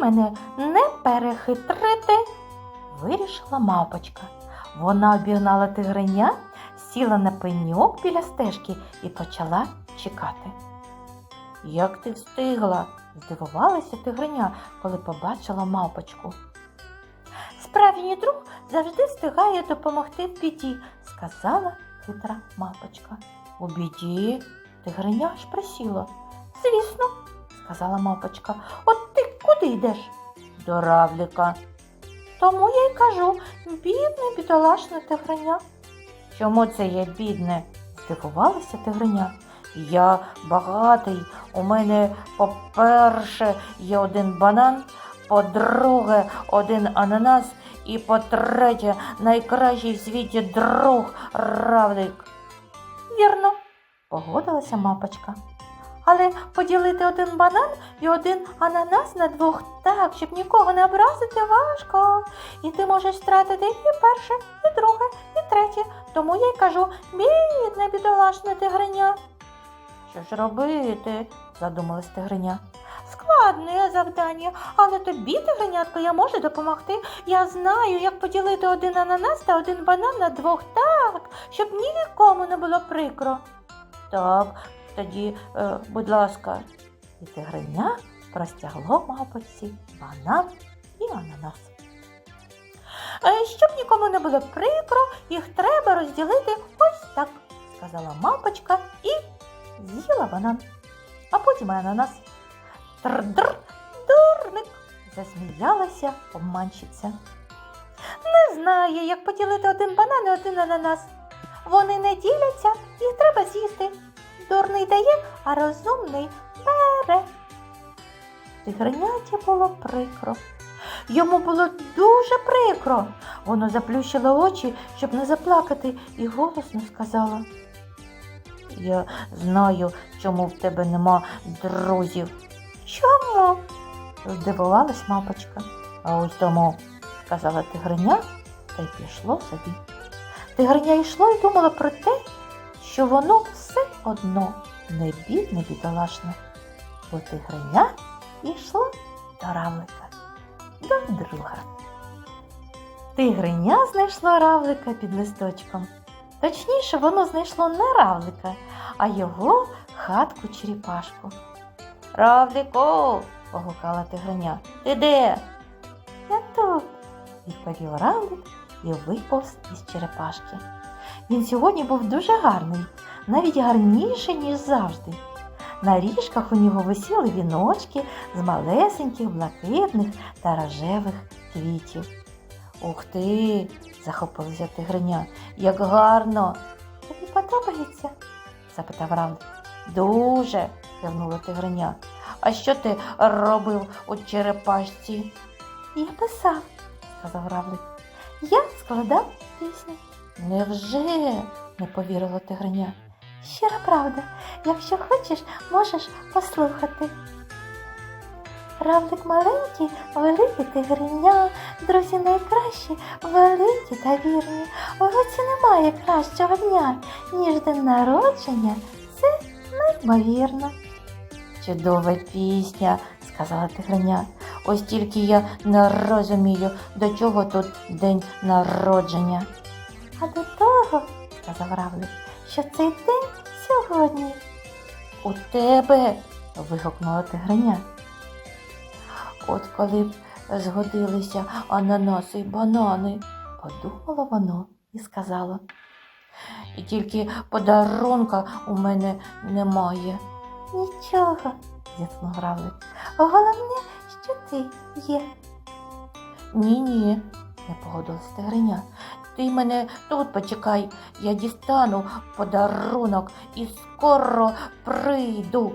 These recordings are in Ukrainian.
мене не перехитрити, вирішила мавпочка. Вона обігнала тигреня, сіла на пеньок біля стежки і почала чекати. Як ти встигла? здивувалася тигреня, коли побачила мавпочку. Справжній друг завжди встигає допомогти в біді, сказала хитра мавпочка. У біді тигреня аж присіла. Звісно, сказала мавпочка. От ти куди йдеш? До равлика. Тому я й кажу, бідне, бідолашне тигреня. Чому це я бідне? здивувалася тигреня. Я багатий. У мене, по-перше, є один банан, по-друге, один ананас, і по-третє, найкращий в світі друг равлик. Вірно, погодилася мапочка. Але поділити один банан і один ананас на двох так, щоб нікого не образити, важко. І ти можеш втратити і перше, і друге, і третє. Тому я й кажу, бідне, бідолашне тигриня. Що ж робити? задумалась тигриня. Складне завдання, але тобі, тигренятко, я можу допомогти. Я знаю, як поділити один ананас та один банан на двох так, щоб нікому не було прикро. Так, тоді, е, будь ласка, і тигриня простягло мавпочці банан і ананас. Е, Щоб нікому не було прикро, їх треба розділити ось так, сказала мавпочка і з'їла банан, а потім і ананас. Тр-др, дурник, засміялася обманщиця. Не знає, як поділити один банан і один ананас. Вони не діляться, їх треба з'їсти. Дурний дає, а розумний бере. Тигреняті було прикро. Йому було дуже прикро. Воно заплющило очі, щоб не заплакати, і голосно сказала. Я знаю, чому в тебе нема друзів. Чому? здивувалась мапочка. А ось тому, сказала тигриня, та й пішло собі. Тигриня йшло і думала про те, що воно все одно не бідне бідолашне, бо тигриня йшло до равлика, до друга. Тигриня знайшло равлика під листочком. Точніше, воно знайшло не равлика, а його хатку черепашку. Равлику, погукала тигриня. Ти де? Я тут, відповів равлик і виповз із черепашки. Він сьогодні був дуже гарний, навіть гарніший, ніж завжди. На ріжках у нього висіли віночки з малесеньких, блакитних та рожевих квітів. Ух ти, захопилася тигриня, як гарно. Тобі подобається? запитав Равлик. Дуже, кивнула тигриня. А що ти робив у черепашці? Я писав, сказав Равлик. Я складав пісню. Невже? не повірила тигриня. Щира правда, якщо хочеш, можеш послухати. Равлик маленький, великий тигриня, друзі найкращі, великі та вірні. У році немає кращого дня, ніж день народження. Це неймовірно. Чудова пісня, сказала тигриня. Ось тільки я не розумію, до чого тут день народження. А до того, сказав Равлик, що цей день сьогодні. У тебе. вигукнула тигриня. От коли б згодилися ананаси й банани, подумало воно і сказала. І тільки подарунка у мене немає. Нічого, зітхнув Равлик. Головне, що ти є. Ні, ні, не погодилась тигриня. Ти мене тут почекай, я дістану подарунок і скоро прийду.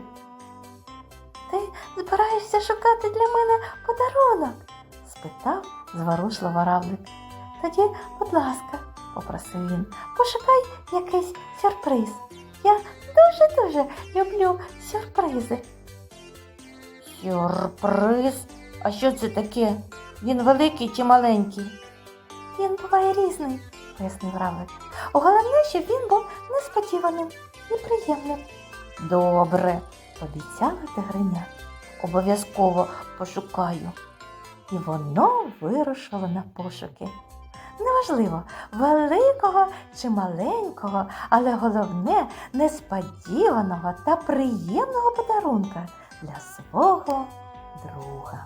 Ти збираєшся шукати для мене подарунок? спитав зворушливо равлик. Тоді, будь ласка, попросив він, пошукай якийсь сюрприз. Я дуже-дуже люблю сюрпризи. Сюрприз? А що це таке? Він великий чи маленький? Він буває різний, пояснив Равлик. Головне, щоб він був несподіваним і приємним. Добре, обіцяла тигриня. Обов'язково пошукаю. і воно вирушило на пошуки. Неважливо, великого чи маленького, але головне несподіваного та приємного подарунка для свого друга.